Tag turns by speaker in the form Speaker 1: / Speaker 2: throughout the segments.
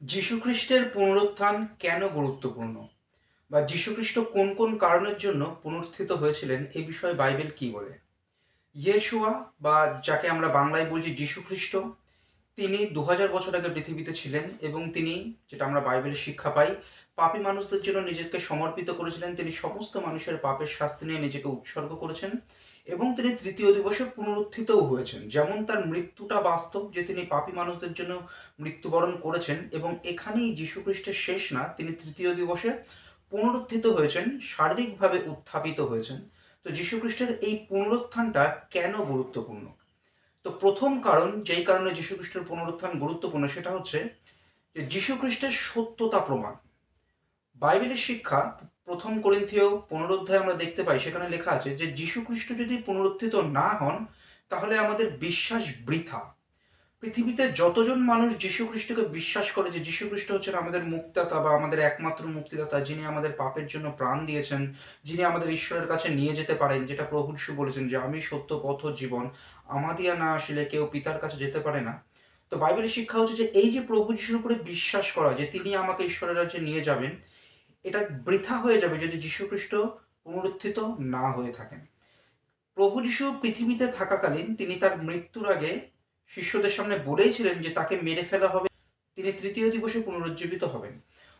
Speaker 1: যীশুখ্রিস্টের পুনরুত্থান কেন গুরুত্বপূর্ণ? বা যীশুখ্রিস্ট কোন কোন কারণের জন্য পুনরুত্থিত হয়েছিলেন? এ বিষয়ে বাইবেল কি বলে? ইয়েশুয়া, বা যাকে আমরা বাংলায় বলছি যীশুখ্রিস্ট, তিনি দু হাজার বছর আগে পৃথিবীতে ছিলেন এবং তিনি, যেটা আমরা বাইবেলের শিক্ষা পাই, পাপী মানুষদের জন্য নিজেকে সমর্পিত করেছিলেন। তিনি সমস্ত মানুষের পাপের শাস্তি নিয়ে নিজেকে উৎসর্গ করেছেন। এবং তিনি তৃতীয় দিবসে পুনরুত্থিতও হয়েছেন। যেমন তার মৃত্যুটা বাস্তব, যে তিনি পাপী মানুষদের জন্য মৃত্যুবরণ করেছেন, এবং এখানেই যীশুখ্রিস্টের শেষ না, তিনি তৃতীয় দিবসে পুনরুত্থিত হয়েছেন, শারীরিকভাবে উত্থাপিত হয়েছেন। তো যীশুখ্রিস্টের এই পুনরুত্থানটা কেন গুরুত্বপূর্ণ? তো প্রথম কারণ, যেই কারণে যীশুখ্রিস্টের পুনরুত্থান গুরুত্বপূর্ণ, সেটা হচ্ছে যে যীশুখ্রিস্টের সত্যতা প্রমাণ। বাইবেলের শিক্ষা প্রথম করিন্থীয় পুনরুদ্ধায় আমরা দেখতে পাই, সেখানে লেখা আছে যে যীশু খ্রিস্ট যদি পুনরুত্থিত না হন, তাহলে আমাদের বিশ্বাস বৃথা। পৃথিবীতে যতজন মানুষ যীশু খ্রিস্টকে বিশ্বাস করে যে যীশুখ্রিস্ট হচ্ছেন আমাদের মুক্তাতা বা আমাদের একমাত্র মুক্তিদাতা, যিনি আমাদের পাপের জন্য প্রাণ দিয়েছেন, যিনি আমাদের ঈশ্বরের কাছে নিয়ে যেতে পারেন, যেটা প্রভু যিশু বলেছেন যে, আমি সত্য পথ জীবন, আমাদিয়া না আসলে কেউ পিতার কাছে যেতে পারে না। তো বাইবেলের শিক্ষা হচ্ছে যে, এই যে প্রভু যিশুর উপরে বিশ্বাস করা, যে তিনি আমাকে ঈশ্বরের রাজ্যে নিয়ে যাবেন এটা বৃথা হয়ে যাবে যদি যীশুখ্রিস্ট পুনরুত্থিত না হয়ে থাকেন। প্রভু যিশু পৃথিবীতে থাকাকালীন তিনি তার মৃত্যুর আগে শিষ্যদের সামনে বলেইছিলেন যে তাকে মেরে ফেলা হবে। তিনি তৃতীয় দিবসে পুনরুজ্জীবিত হবেন।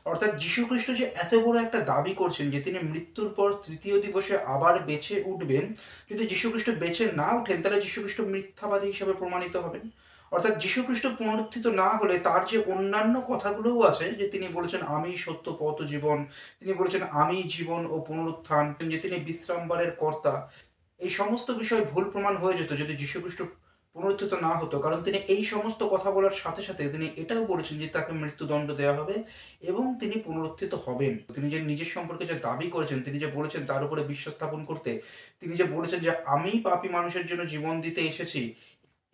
Speaker 1: অর্থাৎ যীশুখ্রিস্ট যে এত বড় একটা দাবি করছেন যে তিনি মৃত্যুর পর তৃতীয় দিবসে আবার বেঁচে উঠবেন, যদি যীশুখ্রিস্ট বেঁচে না উঠেন তাহলে যীশুখ্রিস্ট মিথ্যাবাদী হিসেবে প্রমাণিত হবেন। অর্থাৎ যীশুখ্রিস্ট পুনরুত্থিত না হলে তার যে অন্যান্য কথাগুলোও আছে, যে তিনি বলেছেন, আমি সত্য পথ জীবন তিনি বলেছেন, আমি জীবন ও পুনরুত্থান যে তিনি বিশ্রামবারের কর্তা, এই সমস্ত বিষয় ভুল প্রমাণ হয়ে যেত যদি যীশুখ্রিস্ট পুনরুত্থিত না হতো। কারণ তিনি এই সমস্ত কথা বলার সাথে সাথে তিনি এটাও বলেছেন যে তাকে মৃত্যুদণ্ড দেওয়া হবে এবং তিনি পুনরুত্থিত হবেন। তিনি যে নিজের সম্পর্কে যে দাবি করেছেন, তিনি যে বলেছেন তার উপরে বিশ্বাস স্থাপন করতে, তিনি যে বলেছেন যে, আমি পাপী মানুষের জন্য জীবন দিতে এসেছি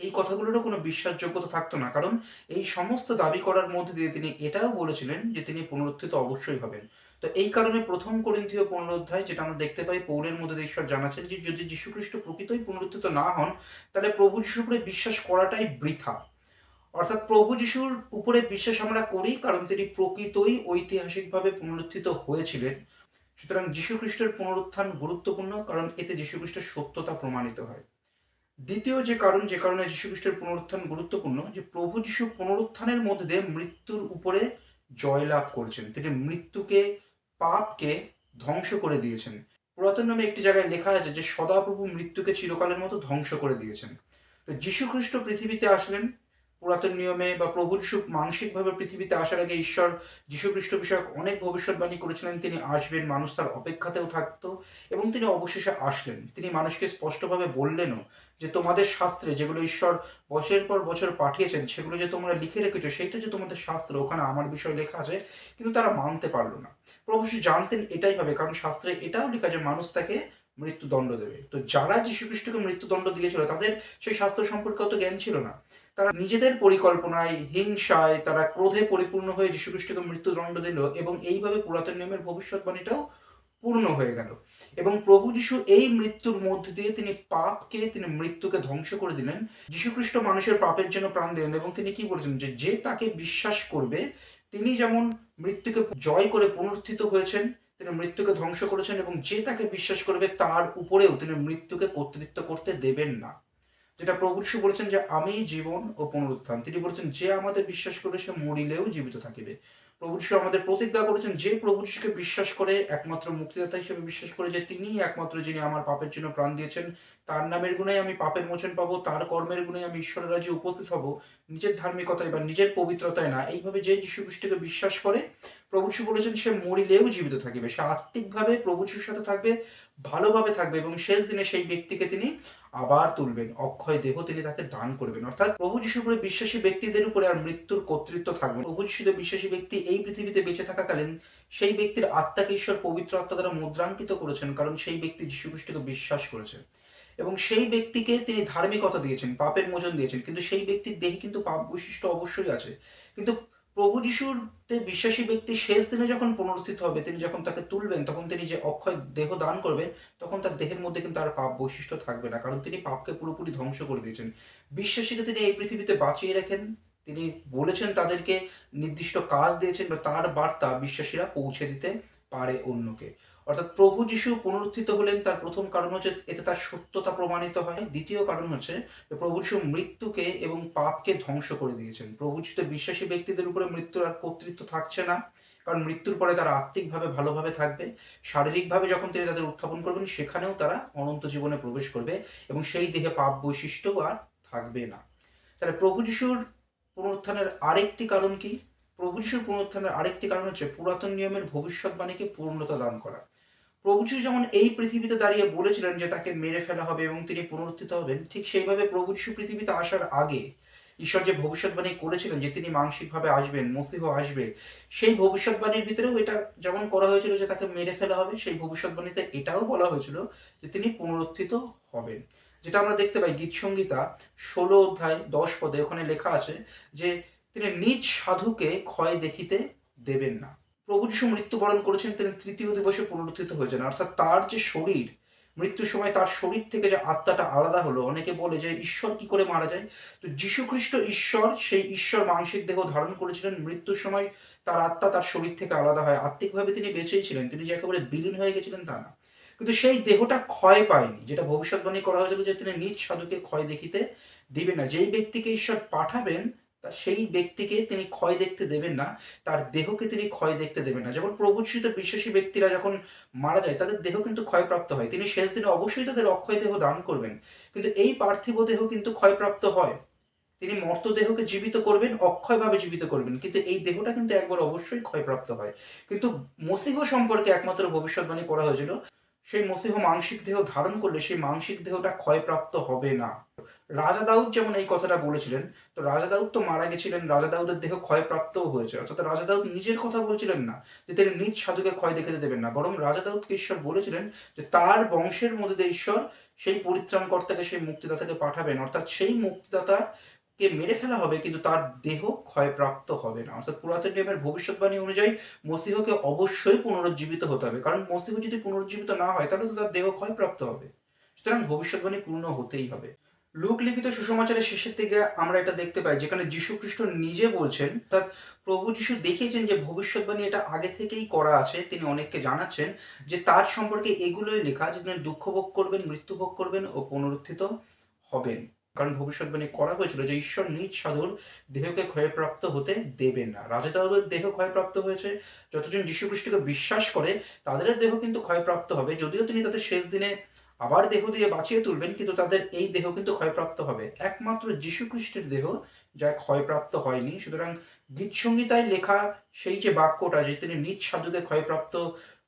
Speaker 1: এই কথাগুলোরও কোনো বিশ্বাসযোগ্যতা থাকতো না। কারণ এই সমস্ত দাবি করার মধ্যে দিয়ে তিনি এটাও বলেছিলেন যে তিনি পুনরুত্থিত অবশ্যই হবেন। তো এই কারণে প্রথম করিন্থীয় পুনরুদ্ধায় যেটা আমরা দেখতে পাই, পৌরের মধ্যে ঈশ্বর জানাচ্ছেন যে, যদি যীশুখ্রিস্ট প্রকৃতই পুনরুত্থিত না হন, তাহলে প্রভু যিশুর উপরে বিশ্বাস করাটাই বৃথা। অর্থাৎ প্রভু যিশুর উপরে বিশ্বাস আমরা করি, কারণ তিনি প্রকৃতই ঐতিহাসিকভাবে পুনরুত্থিত হয়েছিলেন। সুতরাং যীশুখ্রিস্টের পুনরুত্থান গুরুত্বপূর্ণ, কারণ এতে যীশুখ্রিস্টের সত্যতা প্রমাণিত হয়। দ্বিতীয় যে কারণ, যে কারণে যীশুখ্রিস্টের পুনরুত্থান গুরুত্বপূর্ণ, যে প্রভু যীশু পুনরুত্থানের মধ্যে দিয়ে মৃত্যুর উপরে জয়লাভ করছেন। তিনি মৃত্যুকে, পাপকে ধ্বংস করে দিয়েছেন। পুরাতন নামে একটি জায়গায় লেখা আছে যে সদাপ্রভু মৃত্যুকে চিরকালের মতো ধ্বংস করে দিয়েছেন। তো যীশুখ্রিস্ট পৃথিবীতে আসলেন পুরাতন নিয়মে বা প্রভু যিশু মানসিকভাবে পৃথিবীতে আসার আগে ঈশ্বর যীশুখ্রিস্ট বিষয়ক অনেক ভবিষ্যৎবাণী করেছিলেন। তিনি আসবেন, মানুষ তার অপেক্ষাতেও থাকতো এবং তিনি অবশেষে আসলেন। তিনি মানুষকে স্পষ্টভাবে বললেনও যে, তোমাদের শাস্ত্রে যেগুলো ঈশ্বর বছরের পর বছর পাঠিয়েছেন, সেগুলো যে তোমরা লিখে রেখেছো, সেইটা যে তোমাদের শাস্ত্র, ওখানে আমার বিষয় লেখা আছে। কিন্তু তারা মানতে পারল না। প্রভু জানতেন এটাই হবে, কারণ শাস্ত্রে এটাও লেখা যে মানুষ তাকে মৃত্যুদণ্ড দেবে। তো যারা যীশুখ্রিস্টকে মৃত্যুদণ্ড দিয়েছিল, তাদের সেই শাস্ত্র সম্পর্কে অত জ্ঞান ছিল না। তারা নিজেদের পরিকল্পনায়, হিংসায়, তারা ক্রোধে পরিপূর্ণ হয়ে যীশুখ্রিস্টকে মৃত্যুদণ্ড দিল এবং এইভাবে পুরাতন নিয়মের ভবিষ্যৎবাণীটাও পূর্ণ হয়ে গেল। এবং প্রভু যিশু এই মৃত্যুর মধ্যে দিয়ে তিনি পাপকে, তিনি মৃত্যুকে ধ্বংস করে দিলেন। যীশুখ্রিস্ট মানুষের পাপের জন্য প্রাণ দিলেন এবং তিনি কি বলেছেন যে যে তাকে বিশ্বাস করবে, তিনি যেমন মৃত্যুকে জয় করে পুনরুত্থিত হয়েছেন, তিনি মৃত্যুকে ধ্বংস করেছেন এবং যে তাকে বিশ্বাস করবে, তার উপরেও তিনি মৃত্যুকে কর্তৃত্ব করতে দেবেন না। যেটা প্রভু যিশু বলেছেন যে আমি জীবন ও পুনরুত্থান। তিনি বলেছেন, যে আমাদের বিশ্বাস করে সে মরিলেও জীবিত থাকিবে। প্রভু যিশু আমাদের প্রতিজ্ঞা করেছেন, যে প্রভু যিশুকে বিশ্বাস করে একমাত্র মুক্তিদাতা হিসেবে বিশ্বাস করে যে তিনিই একমাত্র যিনি আমার পাপের জন্য প্রাণ দিয়েছেন। তার নামের গুণেই আমি পাপের মোচন পাবো, তার কর্মের গুণেই আমি ঈশ্বরের রাজ্যে উপস্থিত হব। নিজের ধার্মিকতায় বা নিজের পবিত্রতায় না। এইভাবে যে যীশু খ্রিস্টকে বিশ্বাস করে প্রভু যিশু বলেছেন, সে মরিলেও জীবিত থাকবে। সে আত্মিকভাবে প্রভু সাথে থাকবে, ভালোভাবে থাকবে এবং শেষ দিনে সেই ব্যক্তিকে তিনি আবার তুলবেন। অক্ষয় দেহ তিনি তাকে দান করবেন। অর্থাৎ প্রভু উপরে বিশ্বাসী ব্যক্তিদের উপরে আর মৃত্যুর কর্তৃত্ব থাকবে। প্রভু যিশুতে বিশ্বাসী ব্যক্তি এই পৃথিবীতে বেঁচে থাকাকালীন সেই ব্যক্তির আত্মাকে ঈশ্বর পবিত্র আত্মা দ্বারা মুদ্রাঙ্কিত করেছেন, কারণ সেই ব্যক্তি যীশু খ্রিস্টকে বিশ্বাস করেছে। এবং সেই ব্যক্তিকে তিনি ধার্মিকতা দিয়েছেন, পাপের মোচন দিয়েছেন। কিন্তু সেই ব্যক্তির দেহে কিন্তু পাপ বৈশিষ্ট্য অবশ্যই আছে। কিন্তু প্রভু যিশুরতে বিশ্বাসী ব্যক্তি শেষ দিনে যখন পুনরুত্থিত হবে, তিনি যখন তাকে তুলবেন, তখন তিনি যে অক্ষয় দেহ দান করবেন, তখন তার দেহের মধ্যে কিন্তু আর পাপ বৈশিষ্ট্য থাকবে না, কারণ তিনি পাপকে পুরোপুরি ধ্বংস করে দিয়েছেন। বিশ্বাসীকে তিনি এই পৃথিবীতে বাঁচিয়ে রাখেন, তিনি বলেছেন তাদেরকে নির্দিষ্ট কাজ দিয়েছেন, বা তার বার্তা বিশ্বাসীরা পৌঁছে দিতে পারে অন্যকে। অর্থাৎ প্রভু যিশু পুনরুত্থিত হলেন, তার প্রথম কারণ হচ্ছে এতে তার সত্যতা প্রমাণিত হয়। দ্বিতীয় কারণ হচ্ছে প্রভু যিশু মৃত্যুকে এবং পাপকে ধ্বংস করে দিয়েছেন। প্রভু যিশুতে বিশ্বাসী ব্যক্তিদের উপরে মৃত্যুর আর কর্তৃত্ব থাকছে না, কারণ মৃত্যুর পরে তারা আত্মিকভাবে, ভালোভাবে থাকবে। শারীরিকভাবে যখন তিনি তাদের উত্থাপন করবেন, সেখানেও তারা অনন্ত জীবনে প্রবেশ করবে এবং সেই দেহে পাপ বৈশিষ্ট্য আর থাকবে না। তাহলে প্রভু যিশুর পুনরুত্থানের আরেকটি কারণ কি? প্রভু যিশুর পুনরুত্থানের আরেকটি কারণ হচ্ছে পুরাতন নিয়মের ভবিষ্যৎবাণীকে পূর্ণতা দান করা। প্রভু যিশু যেমন এই পৃথিবীতে দাঁড়িয়ে বলেছিলেন যে তাকে মেরে ফেলা হবে এবং তিনি পুনরুত্থিত হবেন, ঠিক সেইভাবে প্রভু যিশু পৃথিবীতে আসার আগে ঈশ্বর যে ভবিষ্যৎবাণী করেছিলেন যে তিনি মানসিকভাবে আসবেন, মসিহ আসবে, সেই ভবিষ্যৎবাণীর ভিতরেও এটা যেমন করা হয়েছিল যে তাকে মেরে ফেলা হবে, সেই ভবিষ্যৎবাণীতে এটাও বলা হয়েছিল যে তিনি পুনরুত্থিত হবেন। যেটা আমরা দেখতে পাই গীত সংগীতা ষোলো অধ্যায় দশ পদে ওখানে লেখা আছে যে তিনি নিজ সাধুকে ক্ষয় দেখিতে দেবেন না। প্রভু যিশু মৃত্যুবরণ করেছেন, তিনি তৃতীয় দিবসে পুনরুত্থিত হয়েছেন অর্থাৎ তার যে শরীর, মৃত্যুর সময় তার শরীর থেকে যে আত্মাটা আলাদা হলো, অনেকে বলে যে ঈশ্বর কি করে মারা যায়? তো যীশু খ্রিস্ট ঈশ্বর, সেই ঈশ্বর মানসিক দেহ ধারণ করেছিলেন। মৃত্যুর সময় তার আত্মা তার শরীর থেকে আলাদা হয়। আত্মিকভাবে তিনি বেঁচেই ছিলেন। তিনি যে একেবারে বিলীন হয়ে গেছিলেন তা না। কিন্তু সেই দেহটা ক্ষয় পায়নি, যেটা ভবিষ্যৎবাণী করা হয়েছিল যে তিনি নিজ সাধুকে ক্ষয় দেখিতে দিবেন না। যেই ব্যক্তিকে ঈশ্বর পাঠাবেন তা সেই ব্যক্তিকে তিনি ক্ষয় দেখতে দেবেন না, তার দেহকে তিনি ক্ষয় দেখতে দেবেন না। যেমন প্রভুশ্রিত বিশ্বাসী ব্যক্তিরা যখন মারা যায়, তাদের দেহ কিন্তু ক্ষয়প্রাপ্ত হয়। তিনি শেষ দিনে অবশ্যই তাদের অক্ষয় দেহ দান করবেন। কিন্তু এই পার্থিব দেহ কিন্তু ক্ষয়প্রাপ্ত হয়। তিনি মর্ত দেহকে জীবিত করবেন, অক্ষয়ভাবে জীবিত করবেন। কিন্তু এই দেহটা কিন্তু একবার অবশ্যই ক্ষয়প্রাপ্ত হয়। কিন্তু মসিহ সম্পর্কে একমাত্র ভবিষ্যৎবাণী করা হয়েছিল, সেই মসিহ মাংসিক দেহ ধারণ করলে সেই মাংসিক দেহটা ক্ষয়প্রাপ্ত হবে না। রাজা দাউদ যেমন এই কথাটা বলেছিলেন, তো রাজা দাউদ তো মারা গেছিলেন, রাজা দাউদের দেহ ক্ষয়প্রাপ্তও হয়েছে। অর্থাৎ রাজা দাউদ নিজের কথা বলছিলেন না, যে তিনি নিজ সাধুকে ক্ষয় দেখে দেবেন না, বরং রাজা দাউদকে ঈশ্বর বলেছিলেন যে তার বংশের মধ্যে ঈশ্বর, সেই পরিত্রাণকর্তাকে, সেই মুক্তিদাতাকে পাঠাবেন। অর্থাৎ সেই মুক্তিদাতা কে মেরে ফেলা হবে, কিন্তু তার দেহ ক্ষয়প্রাপ্ত হবে না। অর্থাৎ পুরাতন নিয়মের ভবিষ্যৎবাণী অনুযায়ী মসিহকে অবশ্যই পুনরুজ্জীবিত হতে হবে। কারণ মসিহ যদি পুনরুজ্জীবিত না হয়, তাহলে তো তার দেহ ক্ষয়প্রাপ্ত হবে। সুতরাং ভবিষ্যৎবাণী পূর্ণ হতেই হবে। লুক লিখিত সুসমাচারের শেষের দিকে আমরা এটা দেখতে পাই, যেখানে যীশু খ্রিস্ট নিজে বলছেন, অর্থাৎ প্রভু যীশু দেখিয়েছেন যে ভবিষ্যৎবাণী এটা আগে থেকেই করা আছে, তিনি অনেককে জানাচ্ছেন যে তার সম্পর্কে এগুলোই লেখা যে তিনি দুঃখ ভোগ করবেন, মৃত্যু ভোগ করবেন ও পুনরুত্থিত হবেন। কারণ ভবিষ্যৎবাণী করা হয়েছিল যে ঈশ্বর নিজ সাধুর দেহকে ক্ষয়প্রাপ্ত হতে দেবেন না। রাজা দাউদের দেহ ক্ষয়প্রাপ্ত হয়েছে, যতজন যীশু খ্রিস্টকে বিশ্বাস করে, তাদের দেহ কিন্তু ক্ষয়প্রাপ্ত হবে, যদিও তিনি তাদের শেষ দিনে আবার দেহ দিয়ে বাঁচিয়ে তুলবেন, কিন্তু তাদের এই দেহ কিন্তু ক্ষয়প্রাপ্ত হবে। একমাত্র যীশু খ্রিস্টের দেহ যা ক্ষয়প্রাপ্ত হয়নি। সুতরাং গীত সংগীতায় লেখা সেই যে বাক্যটা যে তিনি নিজ সাধুকে ক্ষয়প্রাপ্ত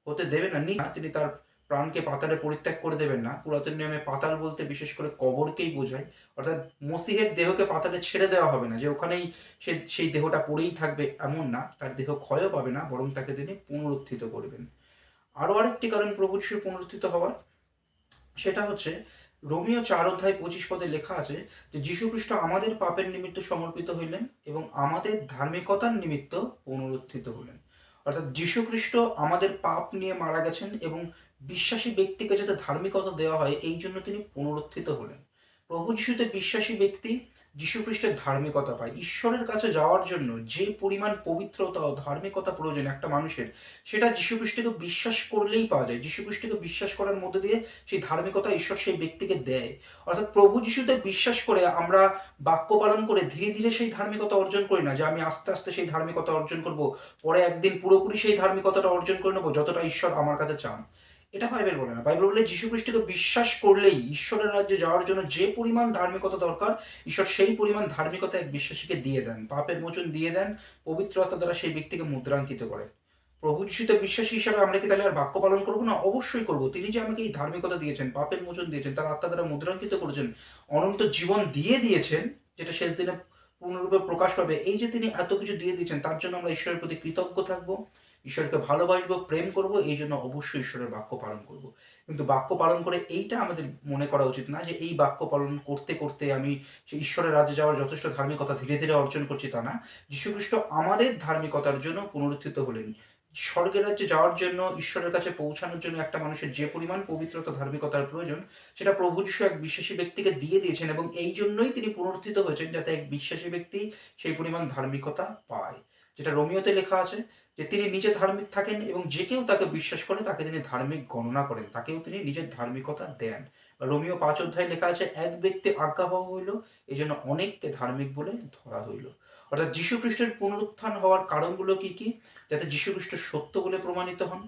Speaker 1: হতে দেবেন না তিনি তার প্রাণকে পাতালে পরিত্যাগ করে দেবেন না। পুরাতন নিয়মে পাতাল বলতে বিশেষ করে কবরকেই বোঝায়। অর্থাৎ মসিহের দেহকে পাতালে ছেড়ে দেওয়া হবে না, যে ওখানেই সে, সেই দেহটা পড়েই থাকবে এমন না, তার দেহ ক্ষয়ও পাবে না, বরং তাকে তিনি পুনরুত্থিত করবেন। আরও আরেকটি কারণ প্রভু পুনরুত্থিত হওয়ার সেটা হচ্ছে রোমিও চার অধ্যায় পঁচিশ পদে লেখা আছে যে যীশুখ্রিস্ট আমাদের পাপের নিমিত্ত সমর্পিত হইলেন এবং আমাদের ধার্মিকতার নিমিত্ত পুনরুত্থিত হলেন। অর্থাৎ যীশুখ্রিস্ট আমাদের পাপ নিয়ে মারা গেছেন এবং বিশ্বাসী ব্যক্তিকে যাতে ধার্মিকতা দেওয়া হয়, এই জন্য তিনি পুনরুত্থিত হলেন। প্রভু যিশুতে বিশ্বাসী ব্যক্তি যীশুখ্রিস্টের ধার্মিকতা পায়। ঈশ্বরের কাছে যাওয়ার জন্য যে পরিমাণ পবিত্রতা ও ধার্মিকতা প্রয়োজন একটা মানুষের, সেটা যীশুখ্রিস্টকে বিশ্বাস করলেই পাওয়া যায়। যীশুখ্রিস্টকে বিশ্বাস করার মধ্যে দিয়ে সেই ধার্মিকতা ঈশ্বর সেই ব্যক্তিকে দেয়। অর্থাৎ প্রভু যিশুতে বিশ্বাস করে আমরা বাক্য পালন করে ধীরে ধীরে সেই ধার্মিকতা অর্জন করি না যে আমি আস্তে আস্তে সেই ধার্মিকতা অর্জন করব, পরে একদিন পুরোপুরি সেই ধার্মিকতাটা অর্জন করে নেব যতটা ঈশ্বর আমার কাছে চান। এটা বাইবেল বলে না। বাইবেল বলে যীশু খ্রিস্টকে বিশ্বাস করলেই ঈশ্বরের রাজ্যে যাওয়ার জন্য যে পরিমাণ ধার্মিকতা দরকার, ঈশ্বর সেই পরিমাণ ধার্মিকতা এক বিশ্বাসীকে দিয়ে দেন। পাপের মোচন দিয়ে দেন, পবিত্রতা দ্বারা সেই ব্যক্তিকে মুদ্রাঙ্কিত করেন প্রভু যিশুতে বিশ্বাসী হিসাবে আমরা কি তাহলে আর বাক্য পালন করব না? অবশ্যই করব। তিনি যে আমাকে এই ধার্মিকতা দিয়েছেন, পাপের মোচন দিয়েছেন, তার আত্মা দ্বারা মুদ্রাঙ্কিত করেছেন, অনন্ত জীবন দিয়ে দিয়েছেন, যেটা শেষ দিনে পূর্ণরূপে প্রকাশ পাবে, এই যে তিনি এত কিছু দিয়ে দিয়েছেন, তার জন্য আমরা ঈশ্বরের প্রতি কৃতজ্ঞ থাকব। ঈশ্বরকে ভালোবাসবো, প্রেম করব, এই জন্য অবশ্যই ঈশ্বরের বাক্য পালন করব। কিন্তু বাক্য পালন করে এইটা আমাদের মনে করা উচিত না যে এই বাক্য পালন করতে করতে আমি সেই ঈশ্বরের রাজ্যে যাওয়ার যথেষ্ট ধার্মিকতা ধীরে ধীরে অর্জন করছি তা না। যীশুখ্রিস্ট আমাদের ধার্মিকতার জন্য পুনরুত্থিত হলেন। স্বর্গের রাজ্যে যাওয়ার জন্য, ঈশ্বরের কাছে পৌঁছানোর জন্য একটা মানুষের যে পরিমাণ পবিত্রতা, ধার্মিকতার প্রয়োজন, সেটা প্রভু যিশু এক বিশ্বাসী ব্যক্তিকে দিয়ে দিয়েছেন এবং এই জন্যই তিনি পুনরুত্থিত হয়েছেন যাতে এক বিশ্বাসী ব্যক্তি সেই পরিমাণ ধার্মিকতা পায়। যেটা রোমিওতে লেখা আছে যে তিনি নিজে ধার্মিক থাকেন এবং যে কেউ তাকে বিশ্বাস করে তাকে তিনি ধার্মিক গণনা করেন। তাকেও তিনি নিজের ধার্মিকতা দেন। রোমিও পাঁচ অধ্যায় লেখা আছে, এক ব্যক্তি আজ্ঞাবহ হইল এই জন্য অনেককে ধার্মিক বলে ধরা হইল। অর্থাৎ খ্রিস্টের পুনরুত্থান হওয়ার কারণগুলো কি কি? যাতে খ্রিস্ট সত্য বলে প্রমাণিত হন।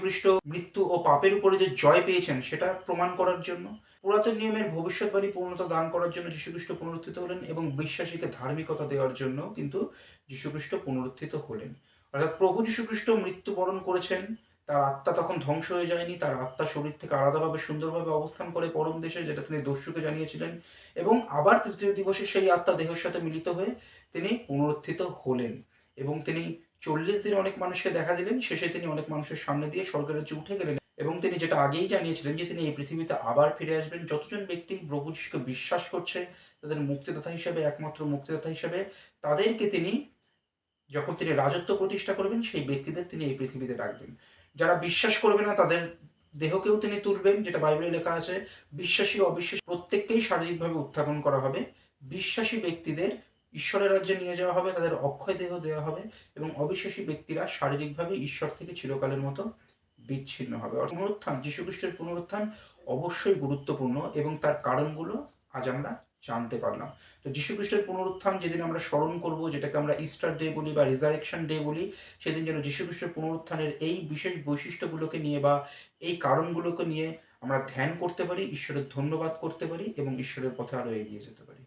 Speaker 1: খ্রিস্ট মৃত্যু ও পাপের উপরে যে জয় পেয়েছেন, সেটা প্রমাণ করার জন্য, পুরাতন নিয়মের ভবিষ্যৎবাণী পূর্ণতা দান করার জন্য খ্রিস্ট পুনরুত্থিত হলেন এবং বিশ্বাসীকে ধার্মিকতা দেওয়ার জন্য কিন্তু যীশু খ্রিস্ট পুনরুত্থিত হলেন। অর্থাৎ প্রভু যীশু খ্রিস্ট মৃত্যুবরণ করেছেন, তার আত্মা তখন ধ্বংস হয়ে যায়নি, তার আত্মা শরীর থেকে আলাদাভাবে সুন্দরভাবে অবস্থান করে পরম দেশে, যেটা তিনি দস্যুকে জানিয়েছিলেন, এবং আবার তৃতীয় দিবসে সেই আত্মা দেহের সাথে মিলিত হয়ে তিনি পুনরুত্থিত হলেন। এবং তিনি চল্লিশ দিন অনেক মানুষকে দেখা দিলেন, শেষে তিনি অনেক মানুষের সামনে দিয়ে স্বর্গের রাজ্যে উঠে গেলেন। এবং তিনি যেটা আগেই জানিয়েছিলেন যে তিনি এই পৃথিবীতে আবার ফিরে আসবেন, যতজন ব্যক্তি প্রভু যিশুকে বিশ্বাস করছে, তাদের মুক্তিদাতা হিসেবে, একমাত্র মুক্তিদাতা হিসেবে, তাদেরকে তিনি যখন তিনি রাজত্ব প্রতিষ্ঠা করবেন, সেই ব্যক্তিদের তিনি এই পৃথিবীতে রাখবেন যারা বিশ্বাস করবে না, তাদের দেহকেও তিনি তুলবেন, যেটা বাইবেলে লেখা আছে, বিশ্বাসী অবিশ্বাসী প্রত্যেককেই শারীরিকভাবে উত্থাপন করা হবে। বিশ্বাসী ব্যক্তিদের ঈশ্বরের রাজ্যে নিয়ে যাওয়া হবে, তাদের অক্ষয় দেহ দেওয়া হবে, এবং অবিশ্বাসী ব্যক্তিরা শারীরিকভাবে ঈশ্বর থেকে চিরকালের মতো বিচ্ছিন্ন হবে। পুনরুত্থান, যীশুখ্রিস্টের পুনরুত্থান অবশ্যই গুরুত্বপূর্ণ, এবং তার কারণগুলো আজ আমরা জানতে পারলাম। তো যীশুখ্রিস্টের পুনরুত্থান যেদিন আমরা স্মরণ করব, যেটাকে আমরা ইস্টার ডে বলি বা রিজারেকশন ডে বলি, সেদিন যেন যীশুখ্রিস্টের পুনরুত্থানের এই বিশেষ বৈশিষ্ট্যগুলোকে নিয়ে বা এই কারণগুলোকে নিয়ে আমরা ধ্যান করতে পারি, ঈশ্বরের ধন্যবাদ করতে পারি এবং ঈশ্বরের পথে আরও এগিয়ে যেতে পারি।